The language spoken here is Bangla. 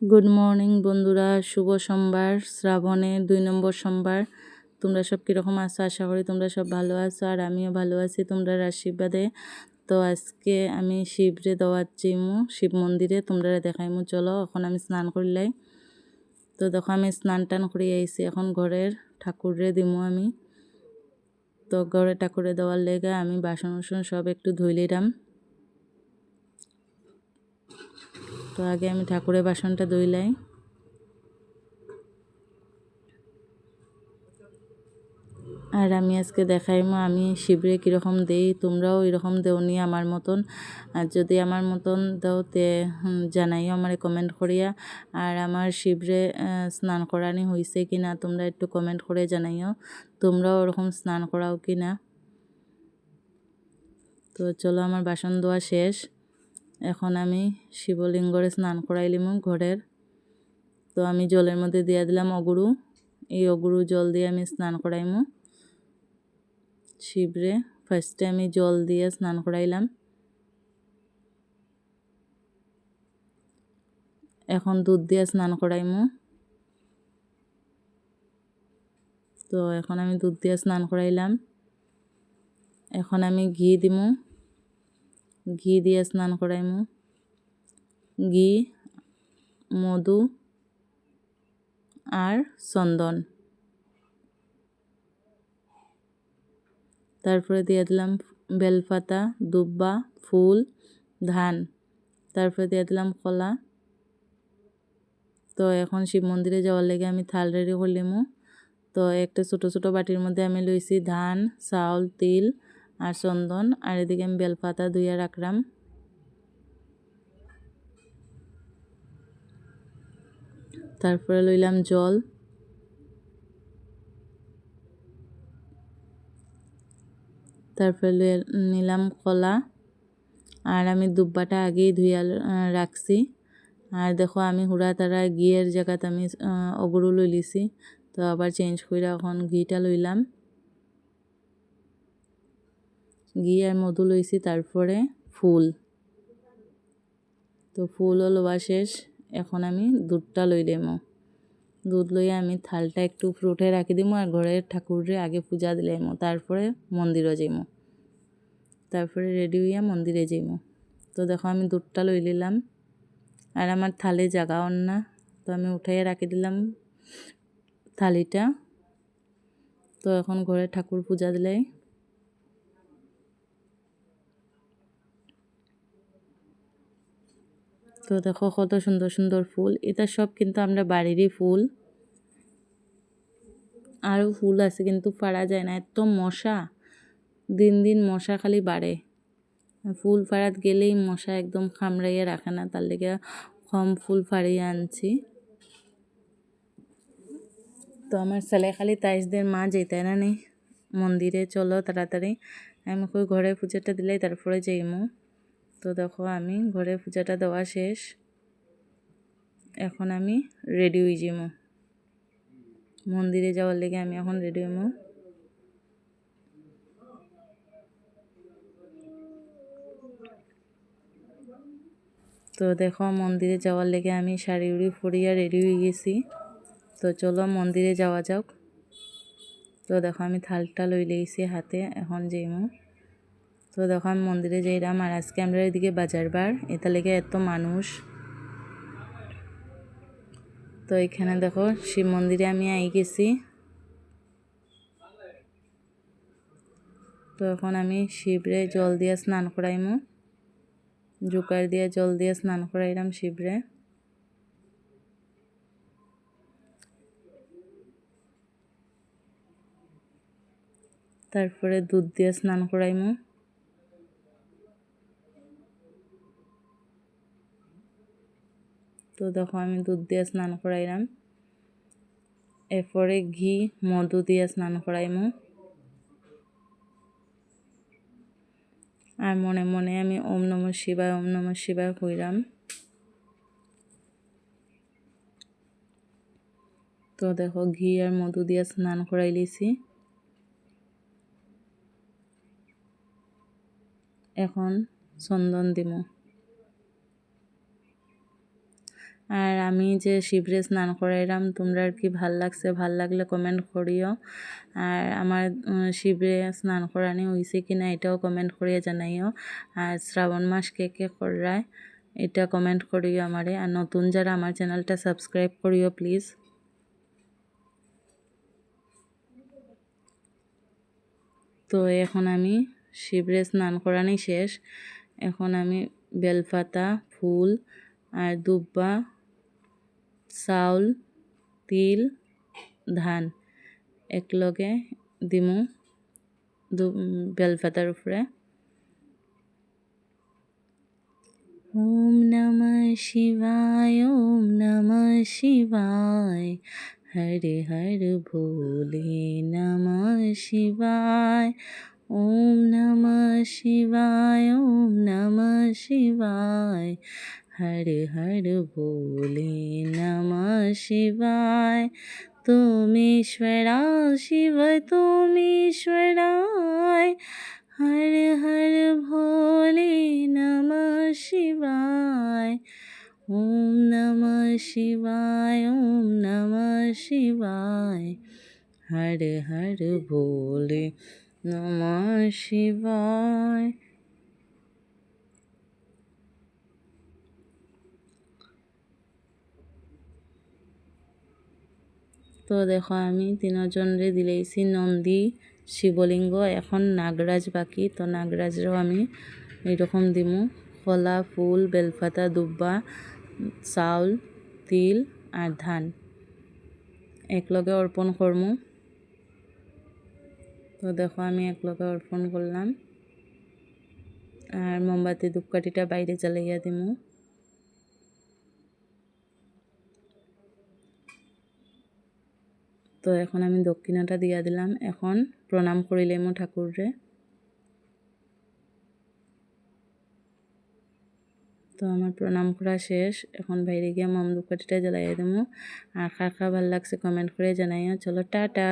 গুড মর্নিং বন্ধুরা। শুভ সোমবার। শ্রাবণে দুই নম্বর সোমবার। তোমরা সব কীরকম আছো? আশা করি তোমরা সব ভালো আছো। আর আমিও ভালো আছি, তোমরা আশীর্বাদে। তো আজকে আমি শিবরে দেওয়াচ্ছিমু শিব মন্দিরে। তোমরা দেখাইমু, চলো, এখন আমি স্নান করলাই তো দেখো, আমি স্নান টান করে আইছি। এখন ঘরের ঠাকুরে দিমু আমি। তো ঘরে ঠাকুরে দেওয়ার লেগে আমি বাসন উসন সব একটু ধুইলিরাম তো আগে আমি ঠাকুরের বাসনটা ধুইলাই আর আমি আজকে দেখাইমো, আমি শিবরে কীরকম দেই, তোমরাও এরকম দেওনি আমার মতন। আর যদি আমার মতন দাও তে জানাইও আমার কমেন্ট করিয়া। আর আমার শিবরে স্নান করানি হয়েছে কি না তোমরা একটু কমেন্ট করে জানাইও, তোমরাও ওরকম স্নান করাও কি না তো চলো, আমার বাসন ধোয়া শেষ। এখন আমি শিবলিঙ্গরে স্নান করাইলিম ঘরের। তো আমি জলের মধ্যে দিয়ে দিলাম অগুরু। এই অগুরু জল দিয়ে আমি স্নান করাইমু। শিবরে ফার্স্টে আমি জল দিয়ে স্নান করাইলাম। এখন দুধ দিয়ে স্নান করাইমু। তো এখন আমি দুধ দিয়ে স্নান করাইলাম। এখন আমি ঘি দিমু। ঘি দিয়ে স্নান করাইমু। ঘি, মধু আর চন্দন। তারপরে দিয়ে দিলাম বেলপাতা, দুব্বা, ফুল, ধান। তারপরে দিয়ে দিলাম কলা। তো এখন শিব মন্দিরে যাওয়ার লেগে আমি থাল রেডি করলিমু তো একটা ছোট ছোট বাটির মধ্যে আমি লইছি ধান, চাউল, তিল আর চন্দন, আর এদিকে আমি বেলপাতা ধুইয়া রাখলাম। তারপরে লইলাম জল। তারপরে নিলাম কলা। আর আমি দুব্বাটা আগেই ধুইয়া রাখছি। আর দেখো আমি হুড়া তারা ঘিয়ের জায়গাতে আমি অগরু লই লিছি তো আবার চেঞ্জ করে এখন ঘিটা লইলাম। ঘি আর মধু লইছি, তারপরে ফুল। তো ফুলও লোয়া শেষ, এখন আমি দুধটা লই দেবো। দুধ লইয়া আমি থালটা একটু ফ্রুটে রাখি দিমো আর ঘরের ঠাকুরে আগে পূজা দিলাইমো তারপরে মন্দিরও যাইমো। তারপরে রেডি হইয়া মন্দিরে যাইমো। তো দেখো আমি দুধটা লই নিলাম। আর আমার থালে জাগাও না, তো আমি উঠাইয়া রাখি দিলাম থালিটা। তো এখন ঘরে ঠাকুর পূজা দিলাই তো দেখো কত সুন্দর সুন্দর ফুল। এটা সব কিন্তু আমরা বাড়িরই ফুল। আরও ফুল আছে কিন্তু পারা যায় না, এত মশা। দিন দিন মশা খালি বাড়ে। ফুল ফাড়াত গেলেই মশা একদম খামড়াইয়া রাখে না, তার লেগে কম ফুল ফাড়িয়ে আনছি। তো আমার ছেলে খালি তাইশদের মা যেতে না নেই। মন্দিরে চলো তাড়াতাড়ি। আমি কই ঘরে পুজোটা দিলেই তারপরে যাইমু। তো দেখো আমি ঘরে পূজাটা দেওয়া শেষ। এখন আমি রেডি হয়ে যাব। মন্দিরে যাওয়ার লেগে আমি এখন রেডি হইমু তো দেখো মন্দিরে যাওয়ার লেগে আমি শাড়ি উড়ি ফুরিয়া রেডি হয়ে গেছি। তো চলো মন্দিরে যাওয়া যাক। তো দেখো আমি থালটা লই লেগেছি হাতে, এখন যাইমু। তো দেখো মন্দিরে যাইলাম আর আজকে আমরা এদিকে বাজার বার। এটা লেগে এত মানুষ। তো এখানে দেখো, শিব মন্দিরে আমি আই গেছি। তো এখন আমি শিবরে জল দিয়ে স্নান করাইমু। জুকার দিয়ে জল দিয়ে স্নান করাইলাম শিবরে। তারপরে দুধ দিয়ে স্নান করাইমু। তো দেখো আমি দুধ দিয়ে স্নান করাইলাম। এরপরে ঘি, মধু দিয়ে স্নান করাইমু। আর মনে মনে আমি ওম নম শিবায়, ওম নম শিবায় কইরাম তো দেখো ঘি আর মধু দিয়ে স্নান করাই লিছি। এখন চন্দন দিমু। আর আমি যে শিবরে স্নান করাইলাম, তোমরা আর কি ভালো লাগছে, ভালো লাগলে কমেন্ট করিও। আর আমার শিবরে স্নান করানি হয়েছে কি না এটাও কমেন্ট করিয়ে জানাইও। আর শ্রাবণ মাস কে কে করায়, এটা কমেন্ট করিও আমারে। আর নতুন যারা আমার চ্যানেলটা সাবস্ক্রাইব করিও প্লিজ তো এখন আমি শিবরে স্নান করানি শেষ। এখন আমি বেলপাতা, ফুল আর দুব্বা চাউল, তিল, ধান। একলগে দিমু দু- বেলপাতার উপরে ওম নমঃ শিবায় ওম নমঃ শিবায় হরে হর ভোলে নমঃ শিবায় ওম নমঃ শিবায়, ওম নমঃ শিবায়। হর হর ভোলে নমঃ শিবায়। তোমেশ্বরা শিব তোমেশ্বরায় হর হর ভোলে নমঃ শিবায়। ওম নমঃ শিবায়, ওম নমঃ শিবায়। হর হর ভোলে নম শিবায়। তো দেখো, আমি তিনজনরে দিলেইছি নন্দী, শিবলিঙ্গ, এখন নাগরাজ বাকি। তো নাগরাজরাও আমি এইরকম দিমু। ফলা ফুল বেলফাতা দুব্বা, চাউল, তিল আর ধান। একলগে অর্পণ করমু। তো দেখো আমি একলগে অর্পণ করলাম। আর মোমবাতি, ধূপকাঠিটা বাইরে জ্বালাইয়া দিমু। তো এখন আমি দক্ষিণাটা দিয়া দিলাম। এখন প্রণাম করিলেম ঠাকুররে। তো আমার প্রণাম করা শেষ। এখন বাইরে গিয়ে মম ধূপকাঠিটা জ্বালাইয়া দেবো আর খা ভালো লাগছে কমেন্ট করে জানাইও। চলো, টাটা!